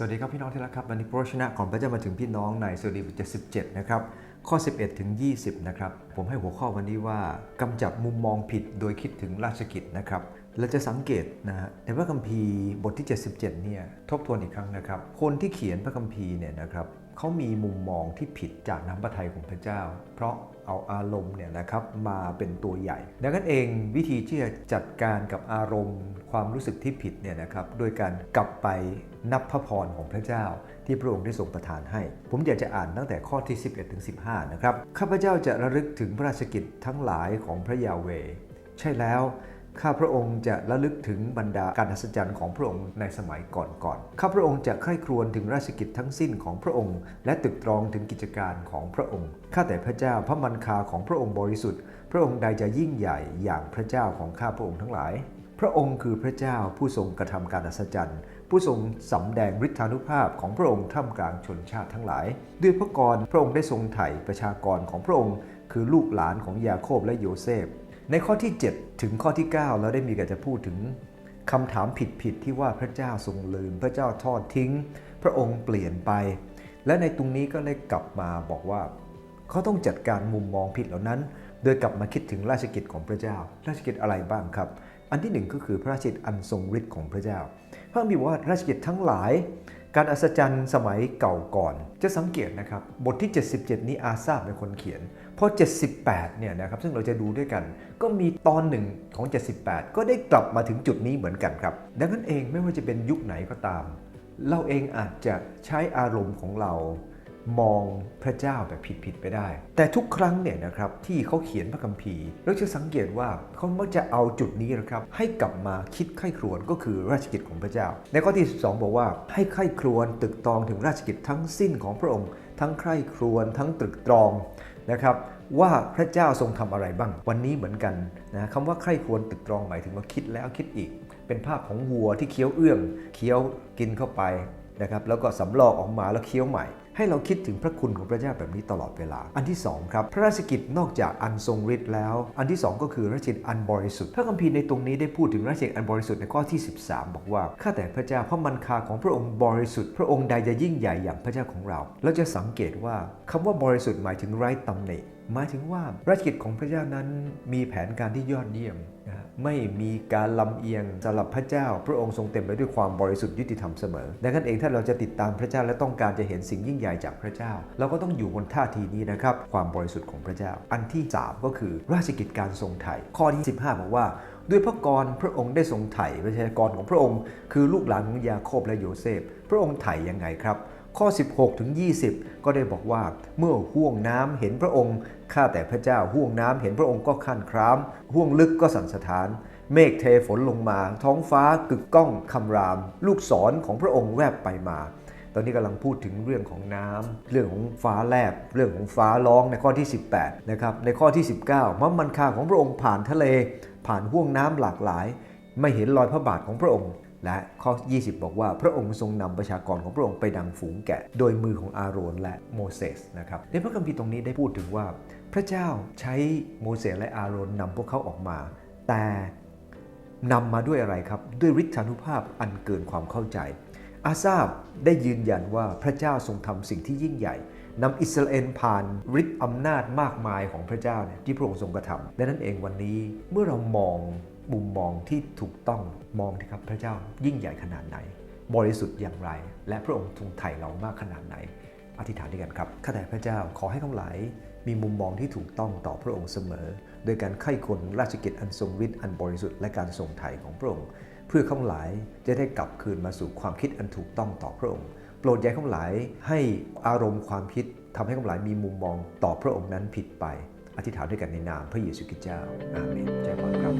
สวัสดีครับพี่น้องที่รักครับวันนี้พระชนะของพระเจ้ามาถึงพี่น้องในสดุดีบทที่7นะครับ ข้อ 11 ถึง 20 นะครับ ผมให้หัวข้อวันนี้ว่ากำจัดมุมมองผิดโดยคิดถึงราชกิจนะครับเราจะสังเกตนะฮะในพระคัมภีร์บทที่ 77 เนี่ยทบทวนอีกครั้งนะครับ คนที่เขียนพระคัมภีร์เนี่ยนะครับเขามีมุมมองที่ผิดจากน้ำพระทัยของพระเจ้า เพราะเอาอารมณ์เนี่ยนะครับมาเป็นตัวใหญ่ ดังนั้นเองวิธีที่จะจัดการกับอารมณ์ ความรู้สึกที่ผิดเนี่ยนะครับโดยการกลับไป นับพระพรของพระเจ้าที่พระองค์ได้ทรงประทานให้ ผมอยากจะอ่านตั้งแต่ข้อที่ 11ถึง15 นะครับ ข้าพเจ้าจะระลึกถึงพระราชกิจทั้งหลายของพระยาเว ใช่แล้ว ข้าพระองค์จะระลึกถึงบรรดาการอัศจรรย์ของพระองค์ในสมัยก่อนๆ ข้าพระองค์จะใคร่ครวญถึงราชกิจทั้งสิ้นของพระองค์ และตึกตรองถึงกิจการของพระองค์ ข้าแต่พระเจ้าพระมันคาของพระองค์บริสุทธิ์ พระองค์ใดจะยิ่งใหญ่อย่างพระเจ้าของข้าพระองค์ทั้งหลาย พระองค์คือพระเจ้าผู้ทรงกระทำการอัศจรรย์ ผู้ทรงสำแดงฤทธานุภาพของพระองค์ท่ามกลางชนชาติทั้งหลาย ด้วยพระกรพระองค์ได้ทรงไถ่ประชากรของพระองค์ คือลูกหลานของยาโคบและโยเซฟ ในข้อที่ 7 ถึงข้อที่ 9 เราได้มีการจะพูดถึงคำถามผิดๆที่ว่าพระเจ้าทรงลืม พระเจ้าทอดทิ้ง พระองค์เปลี่ยนไป และในตรงนี้ก็ได้กลับมาบอกว่า เขาต้องจัดการมุมมองผิดเหล่านั้น โดยกลับมาคิดถึงราชกิจของพระเจ้า ราชกิจอะไรบ้างครับ อันที่หนึ่งก็คือพระราชกิจอันทรงฤทธิ์ของพระเจ้า พระคัมภีร์บอกว่าราชกิจทั้งหลาย การอัศจรรย์สมัยเก่าก่อน จะสังเกตนะครับ บทที่ 77 นี้อาซาบเป็นคนเขียน พอ 78 เนี่ยนะครับ ซึ่งเราจะดูด้วยกัน ก็มีตอนหนึ่งของ 78 ก็ได้กลับมาถึงจุดนี้เหมือนกันครับ ดังนั้นเองไม่ว่าจะเป็นยุคไหนก็ตาม เราเองอาจจะใช้อารมณ์ของเรา มองพระเจ้าแบบผิดๆไปได้ แต่ทุกครั้งเนี่ยนะครับที่เขาเขียนพระคัมภีร์ เราจะสังเกตว่าเขามักจะเอาจุดนี้นะครับให้กลับมาคิดไข้ครวญก็คือราชกิจของพระเจ้า ในข้อที่ 12 บอกว่าให้ไข้ครวญตึกตรองถึงราชกิจทั้งสิ้นของพระองค์ ทั้งใคร่ครวญทั้งตรึกตรองนะครับว่าพระเจ้าทรงทำอะไรบ้าง วันนี้เหมือนกันนะคำว่าใคร่ครวญตึกตรองหมายถึงว่าคิดแล้วคิดอีก เป็นภาพของวัวที่เคี้ยวเอื้อง เคี้ยวกินเข้าไปนะครับแล้วก็สำลอกออกมาแล้วเคี้ยวใหม่ ให้เราคิดถึงพระคุณของพระเจ้าแบบนี้ตลอดเวลา อันที่2ครับพระราชกิจนอกจากอันทรงฤทธิ์แล้ว อันที่ 2 ก็คือราชกิจอันบริสุทธิ์พระคัมภีร์ในตรงนี้ได้พูดถึงราชกิจอันบริสุทธิ์ในข้อที่ 13 บอกว่าข้าแต่พระเจ้าพระมันคาของพระองค์บริสุทธิ์ พระองค์ใดจะยิ่งใหญ่อย่างพระเจ้าของเรา เราจะสังเกตว่าคำว่าบริสุทธิ์หมายถึงไร้ตำหนิหมายถึงว่าราชกิจของพระเจ้านั้นมีแผนการที่ยอดเยี่ยมไม่มีการลำเอียงสำหรับพระเจ้า พระองค์ทรงเต็มไปด้วยความบริสุทธิ์ยุติธรรมเสมอดังนั้นเองถ้าเราจะติดตามพระเจ้าและต้องการจะเห็นสิ่งยิ่งใหญ่จากพระเจ้า เราก็ต้องอยู่บนท่าทีนี้นะครับ ความบริสุทธิ์ของพระเจ้า อันที่ 3 ก็คือราชกิจการทรงไถ่ข้อที่ 15 บอกว่า ด้วยพระกรพระองค์ได้ทรงไถ่ประชากรของพระองค์ คือลูกหลานของยาโคบและโยเซฟ พระองค์ไถ่ยังไงครับข้อ 16 ถึง 20 ก็ได้บอกว่าเมื่อห่วงน้ำเห็นพระองค์ ข้าแต่พระเจ้าห่วงน้ำเห็นพระองค์ก็ขั้นคราม ห่วงลึกก็สั่นสะท้าน เมฆเทฝนลงมา ท้องฟ้ากึกก้องคำราม ลูกศรของพระองค์แวบไปมา อนนี้กำลังพูดถึงเรื่องของน้ำเรื่องของฟ้าแลบ เรื่องของฟ้าร้องในข้อที่ 18นะครับในข้อที่ 19มัมันคาของพระองค์ผ่านทะเล ผ่านห่วงน้ำหลากหลาย ไม่เห็นรอยพระบาทของพระองค์ และข้อ 20 บอกว่าพระองค์ทรงนำประชากรของพระองค์ไปดังฝูงแกะ โดยมือของอาโรนและโมเสสนะครับในพระคัมภีร์ตรงนี้ได้พูดถึงว่า พระเจ้าใช้โมเสสและอาโรนนำพวกเขาออกมา แต่นำมาด้วยอะไรครับ ด้วยฤทธานุภาพอันเกินความเข้าใจ อาซาบได้ยืนยันว่าพระเจ้าทรงทำสิ่งที่ยิ่งใหญ่นำอิสราเอลผ่านฤทธิ์อำนาจมากมายของพระเจ้าเนี่ยที่พระองค์ทรงกระทำดังนั้นเองวันนี้เมื่อเรามองมุมมองที่ถูกต้องมองที่ครับพระเจ้ายิ่งใหญ่ขนาดไหน บริสุทธิ์อย่างไร และพระองค์ทรงไถ่เรามากขนาดไหน อธิษฐานด้วยกันครับข้าแต่พระเจ้าขอให้ทั้งหลายมีมุมมองที่ถูกต้องต่อพระองค์เสมอ โดยการไข้คนราชกิจอันทรงฤทธิ์อันบริสุทธิ์และการทรงไถ่ของพระองค์ เพื่อข้าหลายจะได้กลับคืนมาสู่ความคิดอันถูกต้องต่อพระองค์ โปรดย้ายข้าหลายให้อารมณ์ความคิดทำให้ข้าหลายมีมุมมองต่อพระองค์นั้นผิดไป อธิษฐานด้วยกันในนามพระเยซูคริสต์เจ้าอาเมนใจ้าพร